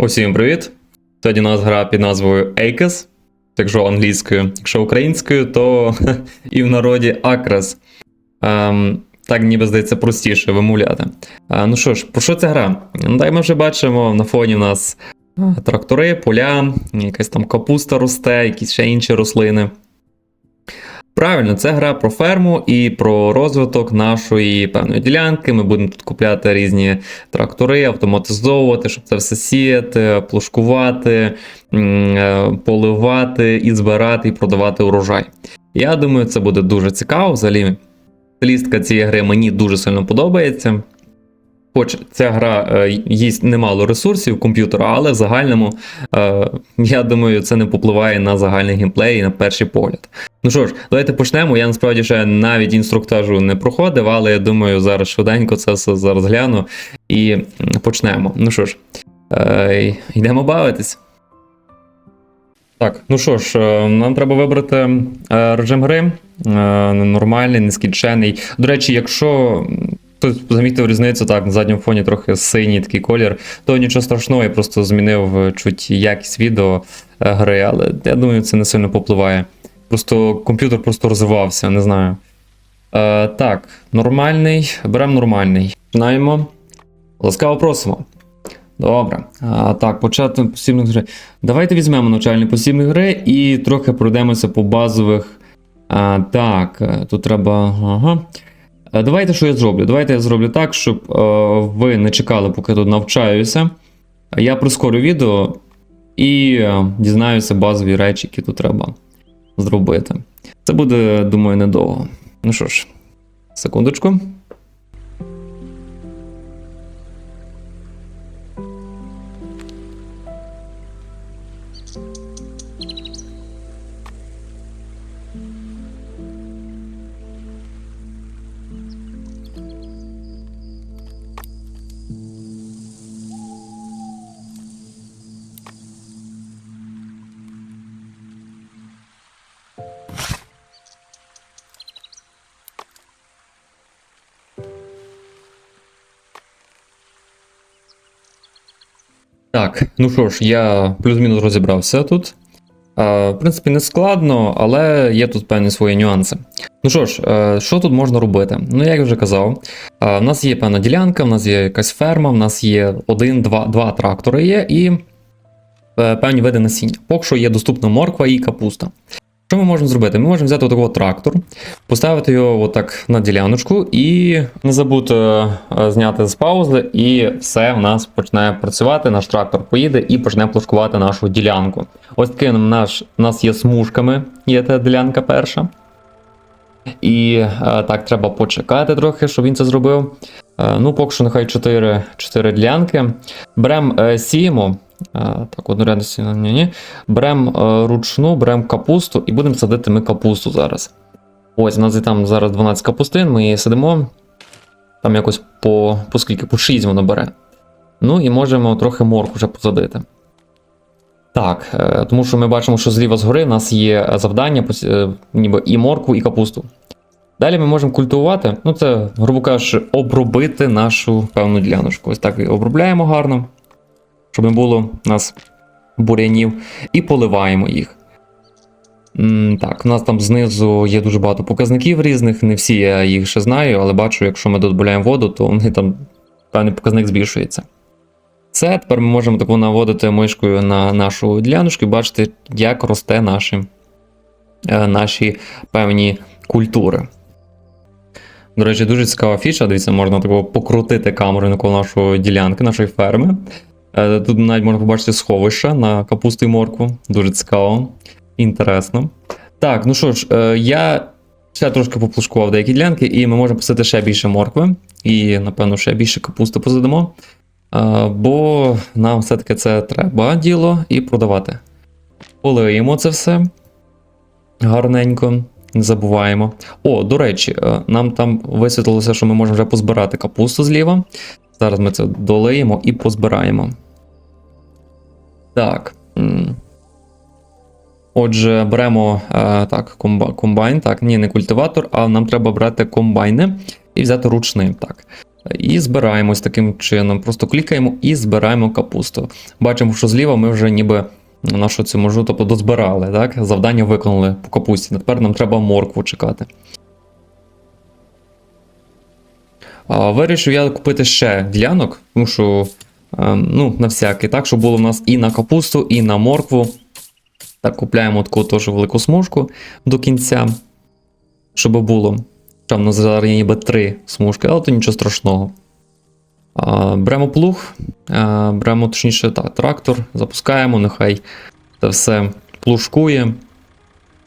Усім привіт! Сьогодні у нас гра під назвою Acres, якщо англійською, якщо українською, то і в народі Acres. Ем, так ніби здається простіше вимовляти. Е, ну що ж, про що ця гра? Ну, так ми вже бачимо, на фоні у нас е, трактори, поля, якась там капуста росте, якісь ще інші рослини. Правильно, це гра про ферму і про розвиток нашої певної ділянки. Ми будемо тут купляти різні трактори, автоматизовувати, щоб це все сіяти, плошкувати, м, е, поливати і збирати і продавати урожай. Я думаю, це буде дуже цікаво. Взагалі, стилістика цієї гри мені дуже сильно подобається. Хоч ця гра е, їсть немало ресурсів комп'ютера, але в загальному, е, я думаю, це не попливає на загальний геймплей і на перший погляд. Ну що ж, давайте почнемо. Я насправді ще навіть інструктажу не проходив, але я думаю, зараз швиденько це все зараз гляну і почнемо. Ну що ж, е, йдемо бавитись. Так, ну що ж, е, нам треба вибрати е, режим гри. Нормальний, нескінчений. До речі, якщо хтось замітив різницю, так, на задньому фоні трохи синій такий колір, то нічого страшного, я просто змінив чуть якість відео гри, але я думаю, це не сильно попливає. Просто комп'ютер просто розвивався, не знаю. Е, так, нормальний. Беремо нормальний. Починаємо. Ласкаво просимо. Добре. А, так, почати посібних гри. Давайте візьмемо навчальні посібні гри і трохи пройдемося по базових. А, так, е, тут треба. Ага. Е, Давайте що я зроблю? Давайте я зроблю так, щоб е, ви не чекали, поки тут навчаюся. Я прискорю відео і е, дізнаюся базові речі, які тут треба зробити. Це буде, думаю, недовго. Ну що ж, секундочку. Так, ну що ж, я плюс-мінус розібрався тут. В принципі, не складно, але є тут певні свої нюанси. Ну що ж, е, що тут можна робити? Ну, як я вже казав, е, в нас є певна ділянка, в нас є якась ферма, в нас є один, два, два трактори є і е, певні види насіння. Поки що є доступна морква і капуста. Що ми можемо зробити? Ми можемо взяти такого трактор, поставити його отак на діляночку і не забути е, зняти з паузи, і все в нас почне працювати. Наш трактор поїде і почне плошкувати нашу ділянку. Ось таким наш, у нас є смужками, є та ділянка перша. І е, так, треба почекати трохи, щоб він це зробив. Е, ну, поки що нехай 4, 4 ділянки. Беремо, сіємо. Е, так, одну ряду сіємо. Ні. Беремо е, ручну, беремо капусту і будемо садити ми капусту зараз. Ось, у нас там зараз 12 капустин, ми її сидимо. Там якось по, по скільки, по 6 воно бере. Ну і можемо трохи морку вже посадити. Так, е, тому що ми бачимо, що зліва згори в нас є завдання, ніби і моркву, і капусту. Далі ми можемо культивувати, ну це, грубо кажучи, обробити нашу певну діляночку. Ось так і обробляємо гарно, щоб не було у нас бурянів, і поливаємо їх. Так, у нас там знизу є дуже багато показників різних, не всі я їх ще знаю, але бачу, якщо ми додаємо воду, то вони там певний показник збільшується. Це тепер ми можемо таку наводити мишкою на нашу діляночку і бачити, як росте наші, е, наші певні культури. До речі, дуже цікава фіча. Дивіться, можна такого покрутити камерою навколо нашої ділянки, нашої ферми. Е, Тут навіть можна побачити сховище на капусту і моркву. Дуже цікаво, інтересно. Так, ну що ж, е, я ще трошки поплушкував деякі ділянки, і ми можемо посадити ще більше моркви, і, напевно, ще більше капусти посадимо. Е, Бо нам все-таки це треба діло і продавати. Полиємо це все гарненько, не забуваємо. О, до речі, нам там висвітлилося, що ми можемо вже позбирати капусту зліва. Зараз ми це долиємо і позбираємо. Так. Отже, беремо е, так, комбайн. Так, ні, не культиватор, а нам треба брати комбайни і взяти ручний. Так. І збираємо ось таким чином. Просто клікаємо і збираємо капусту. Бачимо, що зліва ми вже ніби нашу цю можу, тобто дозбирали, так? Завдання виконали по капусті. Тепер нам треба моркву чекати. Вирішив я купити ще ділянок, тому що ну, на всякий, так, щоб було в нас і на капусту, і на моркву. Так, купляємо таку теж велику смужку до кінця, щоб було. Там у нас зараз ніби три смужки, але то нічого страшного. А, беремо плуг, а, беремо точніше так, трактор, запускаємо, нехай це все плужкує.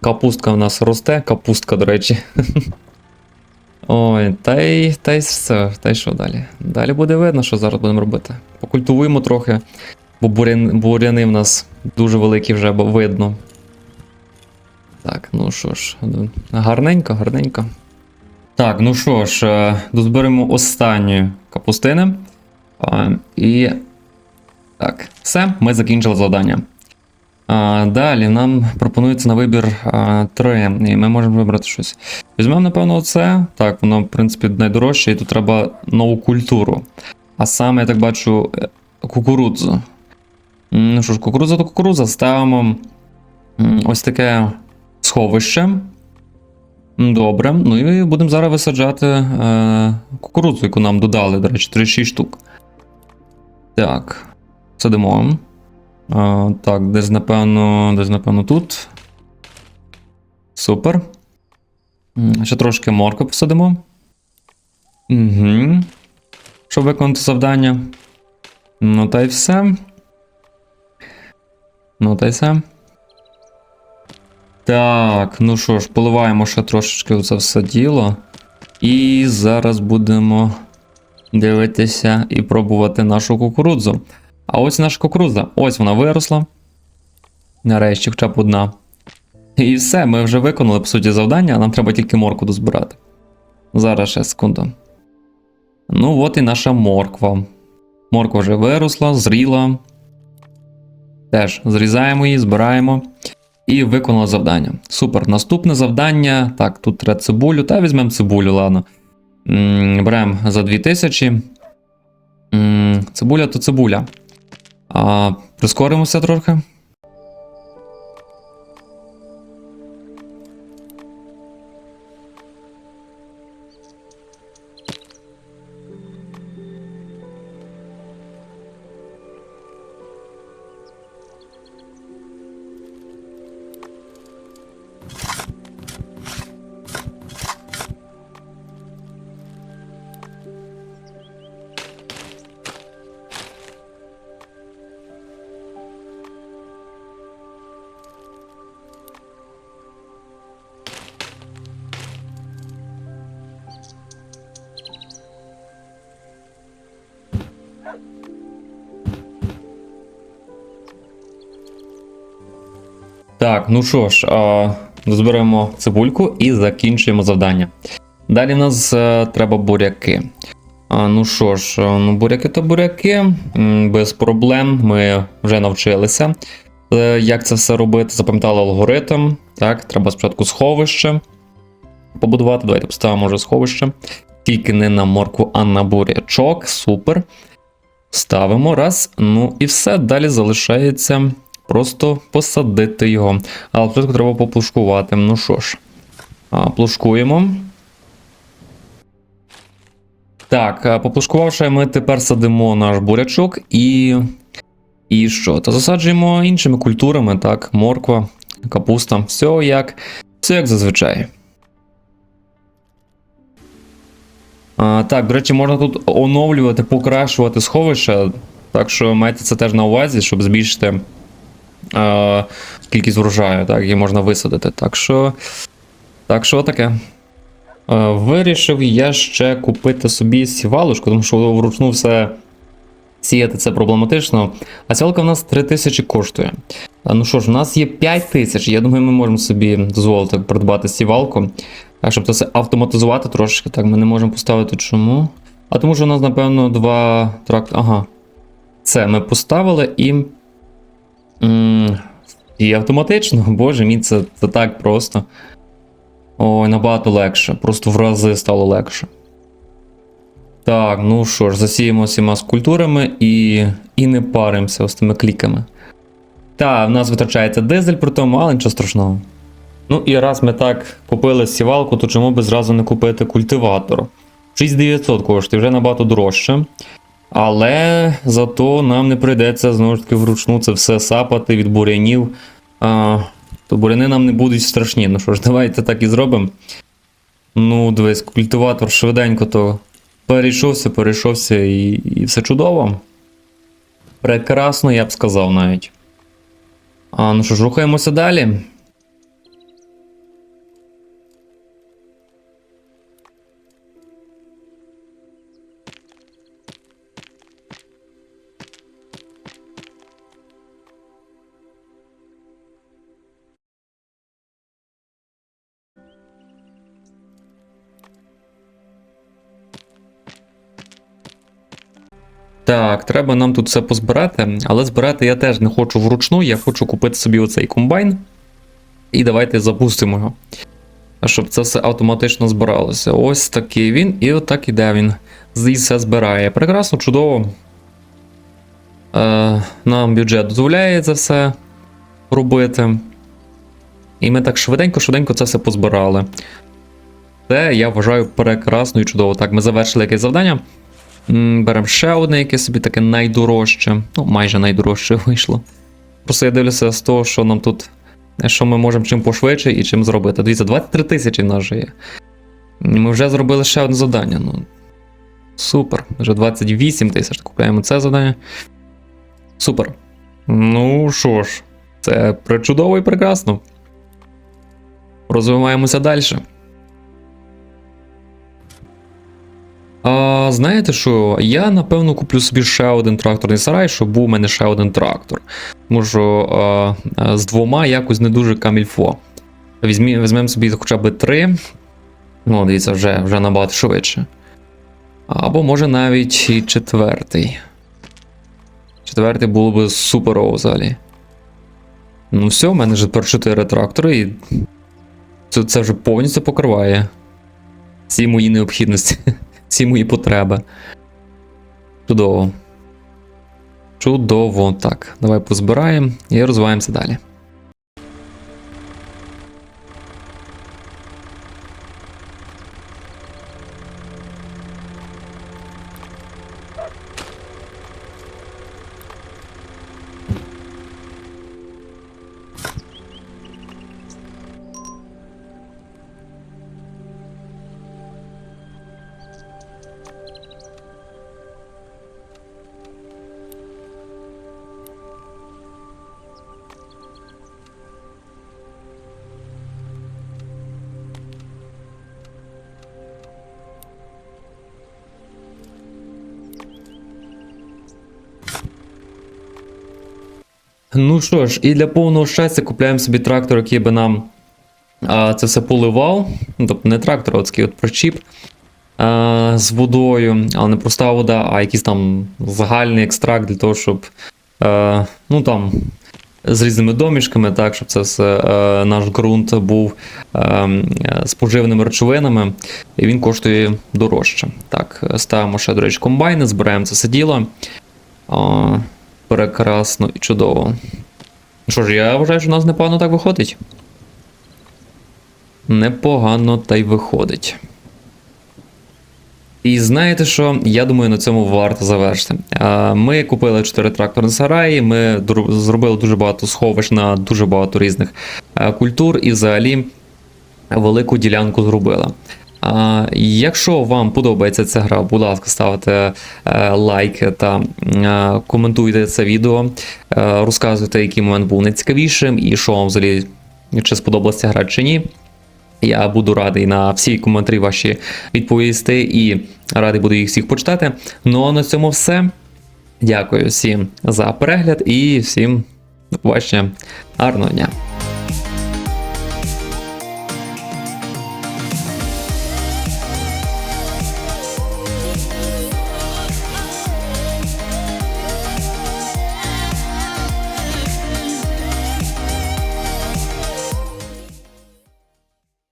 Капустка в нас росте, капустка, до речі. Ой, та й та й все, та й що далі? Далі буде видно, що зараз будемо робити. Покультивуємо трохи, бо буряни, в нас дуже великі вже видно. Так, ну що ж, гарненько, гарненько. Так, ну що ж, е, дозберемо останньої капустини. І. Так, все, ми закінчили завдання. Далі нам пропонується на вибір а, три, і ми можемо вибрати щось. Візьмемо, напевно, оце. Так, воно, в принципі, найдорожче, і тут треба нову культуру. А саме, я так бачу, е, кукурудзу. Ну що ж, кукурудза то кукурудза. Ставимо ось таке сховище. Добре. Ну і будемо зараз висаджати е, кукурудзу, яку нам додали, до речі, 36 штук. Так. Садимо. А, так, десь, напевно, десь, напевно, тут. Супер. Ще трошки моркви посадимо. Угу. Щоб виконати завдання. Ну, та й все. Ну, та й все. Так, ну що ж, поливаємо ще трошечки це все діло. І зараз будемо дивитися і пробувати нашу кукурудзу. А ось наша кукурудза. Ось вона виросла. Нарешті, хоча б одна. І все, ми вже виконали, по суті, завдання, а нам треба тільки морку дозбирати. Зараз ще секунду. Ну, от і наша морква. Морква вже виросла, зріла. Теж зрізаємо її, збираємо. І виконали завдання. Супер. Наступне завдання. Так, тут треба цибулю. Та візьмемо цибулю, ладно. Беремо за 2000. М, Цибуля то цибуля. А, Прискоримося трохи. Так, ну що ж, зберемо цибульку і закінчуємо завдання. Далі в нас е, треба буряки. Ну що ж, е, ну буряки то буряки, без проблем. Ми вже навчилися, е, як це все робити. Запам'ятали алгоритм. Так, треба спочатку сховище побудувати. Давайте поставимо вже сховище. Тільки не на моркву, а на бурячок. Супер. Ставимо раз. Ну і все. Далі залишається просто посадити його. Але спочатку треба поплушкувати. Ну що ж, а, плушкуємо. Так, поплушкувавши, ми тепер садимо наш бурячок і. І що? Та засаджуємо іншими культурами, так, морква, капуста. Все як, все як зазвичай. А, так, до речі, можна тут оновлювати, покращувати сховища. Так що майте це теж на увазі, щоб збільшити кількість врожаю, так, її можна висадити. Так що. Так що таке. Вирішив я ще купити собі сівалочку, тому що вручну все сіяти це проблематично. А сівалка в нас 3000 коштує. Ну що ж, у нас є 5000. Я думаю, ми можемо собі дозволити придбати сівалку. А щоб це автоматизувати трошечки, так, ми не можемо поставити чому. А тому що у нас, напевно, два трактори. Ага. Це ми поставили і. І автоматично, боже мій, це, це так просто. Ой, набагато легше. Просто в рази стало легше. Так, ну що ж, засіємо всіма з культурами і, і не паримося з тими кліками. Та, в нас витрачається дизель при тому, але нічого страшного. Ну і раз ми так купили сівалку, то чому би зразу не купити культиватор? 6900 коштує, вже набагато дорожче. Але зато нам не прийдеться знову ж таки вручну це все сапати від бурянів. А, то буряни нам не будуть страшні. Ну що ж, давайте так і зробимо. Ну, дивись, культиватор швиденько то перейшовся, перейшовся і, і все чудово. Прекрасно, я б сказав навіть. А, ну що ж, рухаємося далі. Так, треба нам тут все позбирати, але збирати я теж не хочу вручну, я хочу купити собі оцей комбайн. І давайте запустимо його. Щоб це все автоматично збиралося. Ось такий він, і отак іде він. І все збирає. Прекрасно, чудово. Е, нам бюджет дозволяє це все робити. І ми так швиденько-швиденько це все позбирали. Це я вважаю прекрасно і чудово. Так, ми завершили якесь завдання. Беремо ще одне, яке собі таке найдорожче. Ну, майже найдорожче вийшло. Просто я дивлюся з того, що нам тут. Що ми можемо чим пошвидше і чим зробити. Дивіться, 23 тисячі в нас вже є. Ми вже зробили ще одне завдання. Ну, супер. Вже 28 тисяч. Купляємо це завдання. Супер. Ну що ж, це причудово і прекрасно. Розвиваємося далі. А, знаєте що? Я напевно куплю собі ще один тракторний сарай, щоб був у мене ще один трактор. Тому що а, з двома якось не дуже камільфо. Візьмі, візьмемо собі хоча б три. Ну, дивіться, вже, вже набагато швидше. Або може навіть і четвертий. Четвертий було б суперово взагалі. Ну, все, в мене вже тепер 4 трактори, і це, це вже повністю покриває всі мої необхідності, всі мої потреби. Чудово. Чудово. Так, давай позбираємо і розвиваємося далі. Ну що ж, і для повного щастя купляємо собі трактор, який би нам а, це все поливав. Ну, тобто не трактор, а такий от причіп а, з водою, але не проста вода, а якийсь там загальний екстракт для того, щоб а, ну там. З різними домішками, так, щоб це все, е, наш ґрунт був е, з поживними речовинами, і він коштує дорожче. Так, ставимо ще, до речі, комбайни, збираємо це все діло. Е, Прекрасно і чудово. Що ж, я вважаю, що у нас непогано так виходить. Непогано та й виходить. І знаєте що? Я думаю, на цьому варто завершити. Ми купили 4 тракторні сараї, ми зробили дуже багато сховищ на дуже багато різних е, культур і взагалі велику ділянку зробили. Якщо вам подобається ця гра, будь ласка, ставте е, лайк та е, коментуйте це відео, е, розказуйте, який момент був найцікавішим і що вам взагалі чи сподобалася гра чи ні. Я буду радий на всі коментарі ваші відповісти і радий буду їх всіх почитати. Ну а на цьому все. Дякую всім за перегляд і всім побачення. Гарного дня!